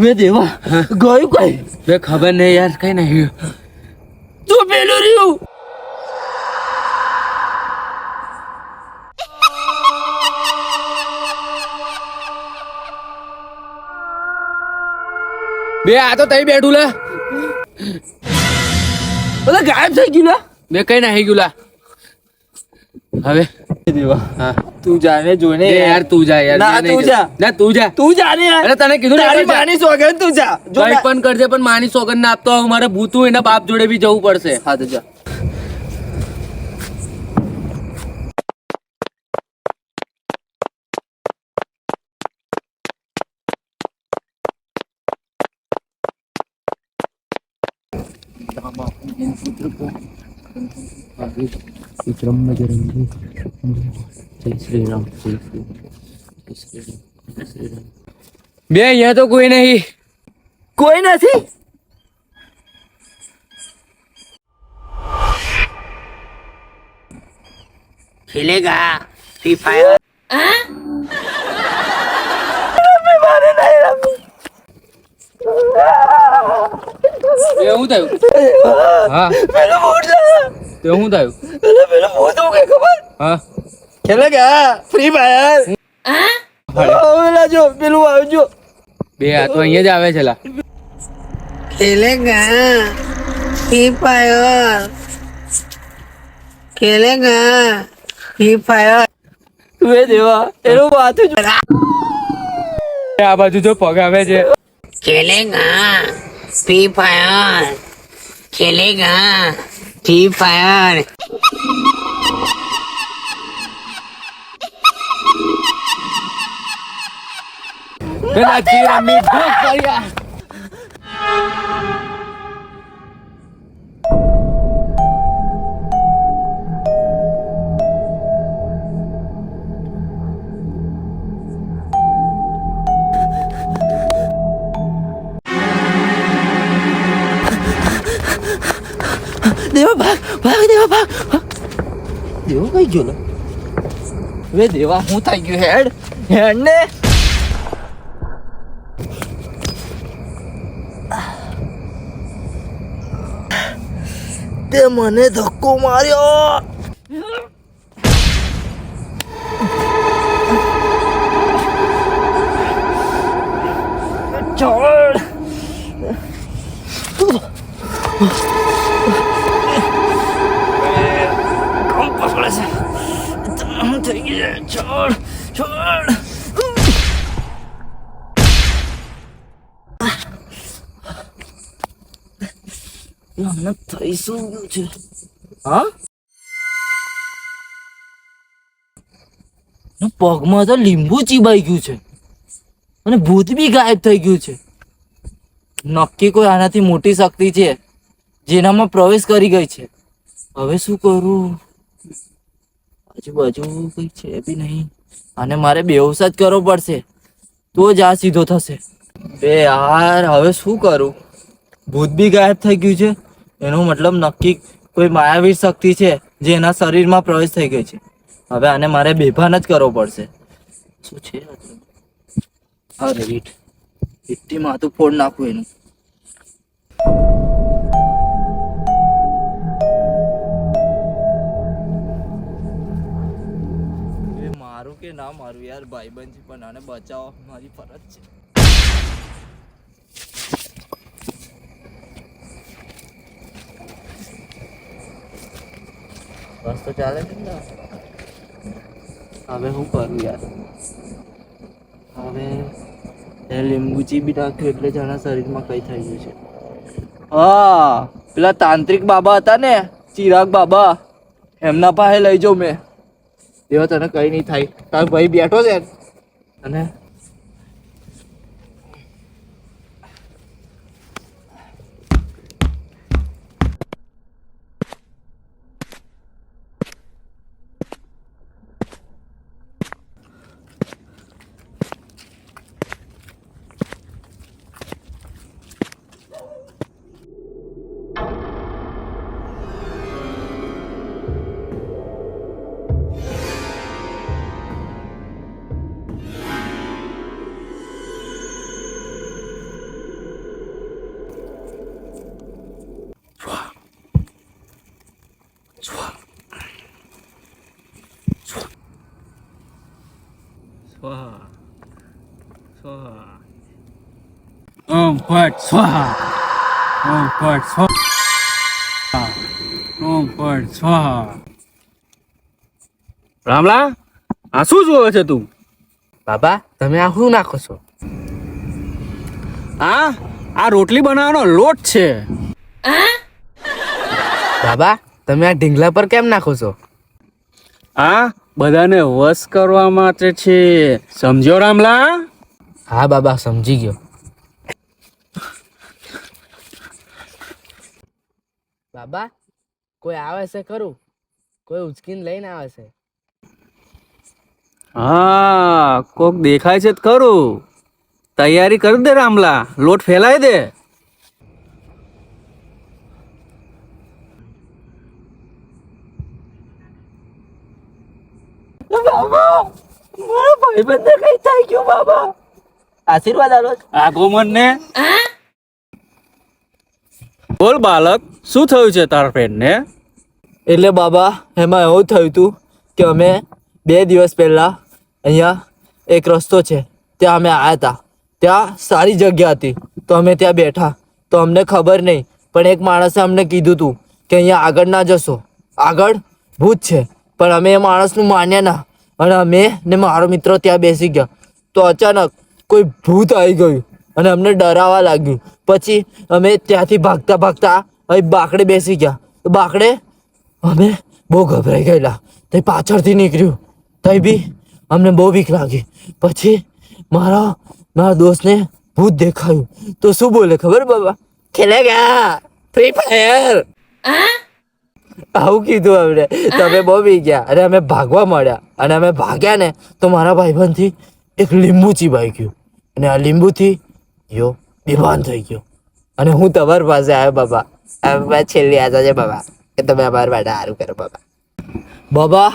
Way દેવા ગયું કઈ? બે ખબર નહીં યાર કઈ નહીં તું પેલું રહ્યું. બે આ તો તઈ બેઠું લે. બધા ગાયબ થઈ ગયું લે. બે કઈ નહીં ગયું લા. હવે. દેવા. હા. તું જાને જોઈને યાર તું જા યાર ના, તું જા. ના તું જા. તું જાને યાર. અરે તને કીધું ને તારી માની સોગન તું જા. જો પણ કરજે પણ માની સોગન ના આપતો. મારે ભૂતું એના બાપ જોડે બી જવું પડશે. હા તો જા. શ્રી બ્રહ્મજરંગી જય શ્રી રામ જય શ્રી રામ શ્રી રામ બે અહીંયા તો કોઈ નહીં. કોઈ નથી? ખેલેગા ફ્રી ફાયર એવું થયું? હા. પેલો મોટા તો હું થયું અરે પેલો ભૂત હું કે ખબર હા ખેલે કે ફ્રી ફાયર હા જો પેલું આવજો બે આ તો અહીંયા જ આવે છે લા ખેલે કે ફ્રી ફાયર ખેલે કે ફ્રી ફાયર વે દેવા એનું વાત જ આ બાજુ જો પગાવે છે ખેલેગા free fire ખેલેગા free Fire. Pela tira, me vão, દેવા ભાગ ભાગ દેવા ભાગ. દેવો કઈ ગયો લે? વે દેવા હું થઈ ગયું હેડ. હેડ ને તે મને ધક્કો માર્યો. ચડ છે છોડ છોડ મને થઈ શું ગયું છે હા પગમાં તો લીંબુ ચીબાઈ ગયું છે અને ભૂત બી ગાયબ થઈ ગયું છે નક્કી કોઈ આનાથી મોટી શક્તિ છે જેનામાં પ્રવેશ કરી ગઈ છે હવે શું કરું આજુબાજુ કઈ છે બી નહીં. અને મારે બેહોશ જ કરવો પડશે. તો જ આ સીધો થશે. બે યાર, હવે શું કરું? ભૂત બી ગાયબ થઈ ગયું છે. એનો મતલબ નક્કી કોઈ માયાવીર શક્તિ છે જે એના શરીરમાં પ્રવેશ થઈ ગઈ છે. હવે આને મારે બેભાન જ કરવો પડશે. શું છે અરે વીટ વીટી માથું ફોડ નાખું એનું. ના મારું યાર ભાઈબંધ છે પણ આને બચાવો મારી ફરજ છે. બસ તો ચાલે છે ને હવે હું કરું યાર? હવે એ લીંબુ ચીબી નાખ્યું એટલે જાણા શરીરમાં કઈ થઈ ગયું છે. હા, પેલા તાંત્રિક બાબા હતા ને, ચિરાગ બાબા, એમના પાસે લઈ જાઉં મેં. એવા તને કઈ નહીં થાય. તારો ભાઈ બેઠો છે. અને ઓમ ફટ સ્વાહા. ઓમ ફટ સ્વાહા. ઓમ ફટ સ્વાહા. રામલા આ શું જોવે છે તું? બાબા તમે આ શું નાખો છો? આ આ રોટલી બનાવવાનો લોટ છે. બાબા તમે આ ઢીંગલા પર કેમ નાખો છો? આ બધાને વશ કરવા માટે છે. સમજ્યો રામલા? હા બાબા સમજી ગયો. બાબા કોઈ આવે છે ખરું? કોઈ ઉચકીને લઈને આવે છે? હા કોક દેખાય છે ખરું. તૈયારી કરી દે રામલા લોટ ફેલાય દે. મારા ભાઈબંધને કઈ થઈ ગયું બાબા? આશીર્વાદ આલો આગો ને બોલ બાલક, શું થયું છે તારા ફ્રેન્ડને એટલે બાબા, એમાં એવું થયું હતું કે અમે બે દિવસ પહેલાં અહીંયા એક રસ્તો છે, ત્યાં અમે આવ્યા હતા ત્યાં સારી જગ્યા હતી, તો અમે ત્યાં બેઠા. તો અમને ખબર નહીં, પણ એક માણસે અમને કીધું હતું કે અહીંયા આગળ ના જશો. આગળ ભૂત છે, પણ અમે એ માણસનું માન્યા ના. અને અમે ને મારો મિત્ર ત્યાં બેસી ગયા. તો અચાનક કોઈ ભૂત આવી ગયું. અને અમને ડરાવવા લાગ્યું. પછી અમે ત્યાંથી ભાગતા ભાગતા અહીં બાકડે બેસી ગયા. બાકડે અમે બહુ ગભરાઈ ગયેલા. તે પાછળથી નીકળ્યું. તઈ બી અમને બહુ બીક લાગી. પછી મારા મારા દોસ્તને ભૂત દેખાયું. તો શું બોલે ખબર બાબા? ખેલે ગયા. ફ્રી ફાયર આવું કીધું અમને. તમે બહુ બી ગયા. અને અમે ભાગવા મળ્યા અને અમે ભાગ્યા ને તો મારા ભાઈબંધથી એક લીંબુ ચીબાઈ ગયું. અને આ લીંબુથી યો બેભાન થઈ ગયો. અને હું તમારી પાસે આવ્યો બાબા. આ છેલ્લી આશા છે બાબા કે તમે અમારા માટે સારું કરો બાબા. બાબા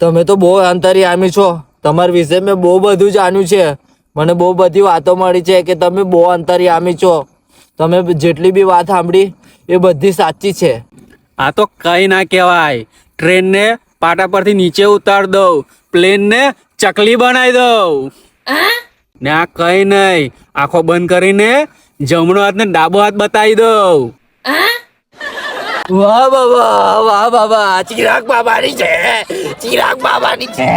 તમે તો બહુ અંતર્યામી છો. તમારા વિશે મેં બહુ બધું જાણ્યું છે. મને બહુ બધી વાતો મળી છે કે તમે બહુ અંતર્યામી છો. તમે જેટલી બી વાત સાંભળી એ બધી સાચી છે. આ તો કંઈ ના કહેવાય. ટ્રેનને પાટા પરથી નીચે ઉતાર દઉં. પ્લેનને ચકલી બનાવી દઉં. ને આ કઈ નહીં આંખો બંધ કરીને જમણો હાથ ને ડાબો હાથ બતાવી દઉં. વાહ બાબા વાહ બાબા ચિરાગ બાબાની છે. ચિરાગ બાબાની છે.